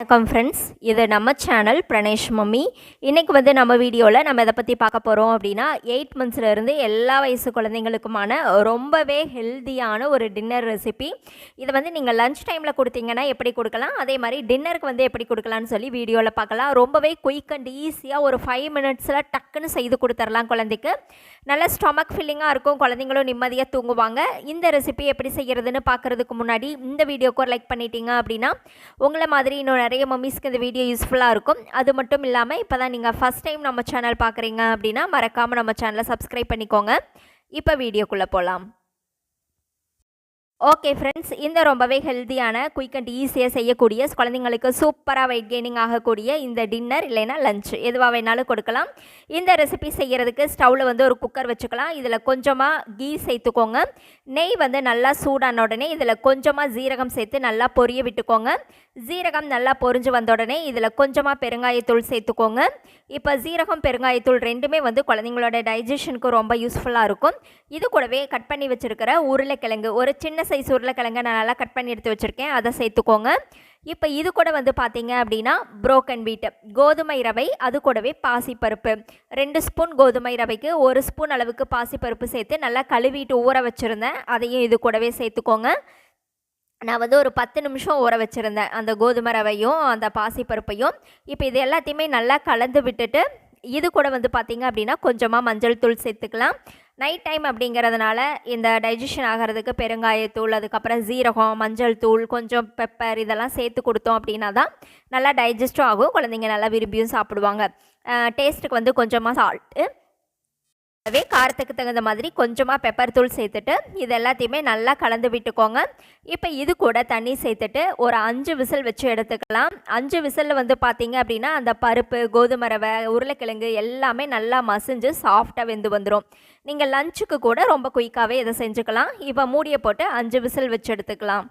வணக்கம் ஃப்ரெண்ட்ஸ் இது நம்ம சேனல் பிரணேஷ் மம்மி. இன்றைக்கி வந்து நம்ம வீடியோவில் நம்ம இதை பற்றி பார்க்க போகிறோம் அப்படின்னா எயிட் மந்த்ஸ்லேருந்து எல்லா வயசு குழந்தைங்களுக்குமான ரொம்பவே ஹெல்த்தியான ஒரு டின்னர் ரெசிபி இதை வந்து நீங்கள் லஞ்ச் டைமில் கொடுத்தீங்கன்னா எப்படி கொடுக்கலாம்? அதே மாதிரி டின்னருக்கு வந்து எப்படி கொடுக்கலான்னு சொல்லி வீடியோவில் பார்க்கலாம். ரொம்பவே குயிக் அண்ட் ஈஸியாக ஒரு ஃபைவ் மினிட்ஸில் டக்குன்னு செய்து கொடுத்துர்லாம் குழந்தைக்கு. நல்ல ஸ்டொமக் ஃபில்லிங்காக இருக்கும். குழந்தைங்களும் நிம்மதியாக தூங்குவாங்க. இந்த ரெசிபி எப்படி செய்கிறதுன்னு பார்க்குறதுக்கு முன்னாடி இந்த வீடியோக்கு லைக் பண்ணிட்டீங்க அப்படின்னா உங்களை மாதிரி இன்னொரு நிறைய மம்மிஸ்க்கு இந்த வீடியோ யூஸ்ஃபுல்லாக இருக்கும். அது மட்டும் இல்லாமல் இப்போ தான் நீங்கள் ஃபஸ்ட் டைம் நம்ம சேனல் பார்க்குறீங்க அப்படின்னா மறக்காமல் நம்ம சேனலை சப்ஸ்கிரைப் பண்ணிக்கோங்க. இப்போ வீடியோக்குள்ளே போகலாம் ஓகே ஃப்ரெண்ட்ஸ் இந்த ரொம்பவே ஹெல்த்தியான குயிக் அண்ட் ஈஸியாக செய்யக்கூடிய குழந்தைங்களுக்கு சூப்பராக வெயிட் கெய்னிங் ஆகக்கூடிய இந்த டின்னர் இல்லைன்னா லஞ்ச் எதுவாக வேணாலும் கொடுக்கலாம். இந்த ரெசிபி செய்கிறதுக்கு ஸ்டவ்வில் வந்து ஒரு குக்கர் வச்சுக்கலாம். இதில் கொஞ்சமாக கீ சேர்த்துக்கோங்க. நெய் வந்து நல்லா சூடான உடனே இதில் கொஞ்சமாக ஜீரகம் சேர்த்து நல்லா பொரிய விட்டுக்கோங்க. ஜீரகம் நல்லா பொரிஞ்சு வந்த உடனே இதில் கொஞ்சமாக பெருங்காயத்தூள் சேர்த்துக்கோங்க. இப்போ ஜீரகம் பெருங்காயத்தூள் ரெண்டுமே வந்து குழந்தைங்களோட டைஜஷனுக்கு ரொம்ப யூஸ்ஃபுல்லாக இருக்கும். இது கூடவே கட் பண்ணி வச்சுருக்கிற உருளைக்கிழங்கு ஒரு சின்ன சைஸ் உருளைக்கிழங்க நான் நல்லா கட் பண்ணி எடுத்து வச்சுருக்கேன். அதை சேர்த்துக்கோங்க. இப்போ இது கூட வந்து பார்த்தீங்க அப்படின்னா புரோக்கன் வீட்டு கோதுமை ரவை அது கூடவே பாசிப்பருப்பு. ரெண்டு ஸ்பூன் கோதுமை ரவைக்கு ஒரு ஸ்பூன் அளவுக்கு பாசிப்பருப்பு சேர்த்து நல்லா கழுவிட்டு ஊற வச்சுருந்தேன். அதையும் இது கூடவே சேர்த்துக்கோங்க. நான் வந்து ஒரு பத்து நிமிஷம் ஊற வச்சுருந்தேன் அந்த கோதுமை ரவையும் அந்த பாசிப்பருப்பையும். இப்போ இது எல்லாத்தையுமே நல்லா கலந்து விட்டுட்டு இது கூட வந்து பார்த்திங்க அப்படின்னா கொஞ்சமாக மஞ்சள் தூள் சேர்த்துக்கலாம். நைட் டைம் அப்படிங்கிறதுனால இந்த டைஜஷன் ஆகிறதுக்கு பெருங்காயத்தூள் அதுக்கப்புறம் ஜீரகம் மஞ்சள் தூள் கொஞ்சம் பெப்பர் இதெல்லாம் சேர்த்து கொடுத்தோம் அப்படின்னா தான் நல்லா டைஜஸ்டும் ஆகும். குழந்தைங்க நல்லா விரும்பியும் சாப்பிடுவாங்க. டேஸ்ட்டுக்கு வந்து கொஞ்சமாக சால்ட்டு அதே காரத்துக்கு தகுந்த மாதிரி கொஞ்சமாக பெப்பர் தூள் சேர்த்துட்டு இது எல்லாத்தையுமே நல்லா கலந்து விட்டுக்கோங்க. இப்போ இது கூட தண்ணி சேர்த்துட்டு ஒரு அஞ்சு விசில் வச்சு எடுத்துக்கலாம். அஞ்சு விசிலில் வந்து பார்த்தீங்க அப்படின்னா அந்த பருப்பு கோதுமை ரவை உருளைக்கிழங்கு எல்லாமே நல்லா மசிஞ்சு சாஃப்டாக வெந்து வந்துடும் நீங்கள் லஞ்சுக்கு கூட ரொம்ப குயிக்காகவே இதை செஞ்சுக்கலாம். இப்போ மூடியை போட்டு அஞ்சு விசில் வச்சு எடுத்துக்கலாம்.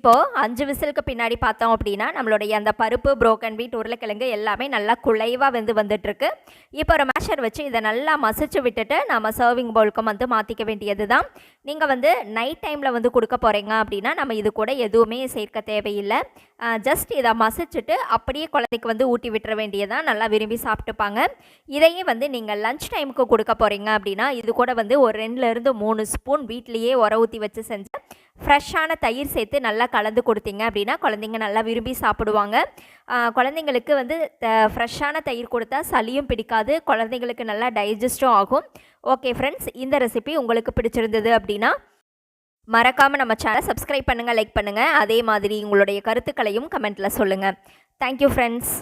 இப்போது அஞ்சு விசிலுக்கு பின்னாடி பார்த்தோம் அப்படின்னா நம்மளுடைய அந்த பருப்பு புரோக்கன் வீட் உருளைக்கிழங்கு எல்லாமே நல்லா குலைவாக வந்து வந்துட்டுருக்கு. இப்போ ஒரு மேஷர் வச்சு இதை நல்லா மசிச்சு விட்டுட்டு நம்ம சர்விங் பவுலுக்கும் வந்து மாற்றிக்க வேண்டியது தான் நீங்கள் வந்து நைட் டைமில் வந்து கொடுக்க போகிறீங்க அப்படின்னா நம்ம இது கூட எதுவுமே சேர்க்க தேவையில்லை. ஜஸ்ட் இதை மசிச்சுட்டு அப்படியே குழந்தைக்கு வந்து ஊட்டி விட்டுற வேண்டியதான் நல்லா விரும்பி சாப்பிட்டுப்பாங்க. இதையே வந்து நீங்கள் லஞ்ச் டைமுக்கு கொடுக்க போகிறீங்க அப்படின்னா இது கூட வந்து ஒரு ரெண்டுலேருந்து மூணு ஸ்பூன் வீட்லேயே உர ஊற்றி வச்சு செஞ்ச ஃப்ரெஷ்ஷான தயிர் சேர்த்து நல்லா கலந்து கொடுத்தீங்க அப்படின்னா குழந்தைங்க நல்லா விரும்பி சாப்பிடுவாங்க. குழந்தைங்களுக்கு வந்து ஃப்ரெஷ்ஷான தயிர் கொடுத்தா சளியும் பிடிக்காது குழந்தைங்களுக்கு நல்லா டைஜஸ்டும் ஆகும். ஓகே ஃப்ரெண்ட்ஸ் இந்த ரெசிபி உங்களுக்கு பிடிச்சிருந்தது அப்படின்னா மறக்காமல் நம்ம சேனலை சப்ஸ்கிரைப் பண்ணுங்கள் லைக் பண்ணுங்கள் அதே மாதிரி உங்களுடைய கருத்துக்களையும் கமெண்ட்டில் சொல்லுங்கள் தேங்க்யூ ஃப்ரெண்ட்ஸ்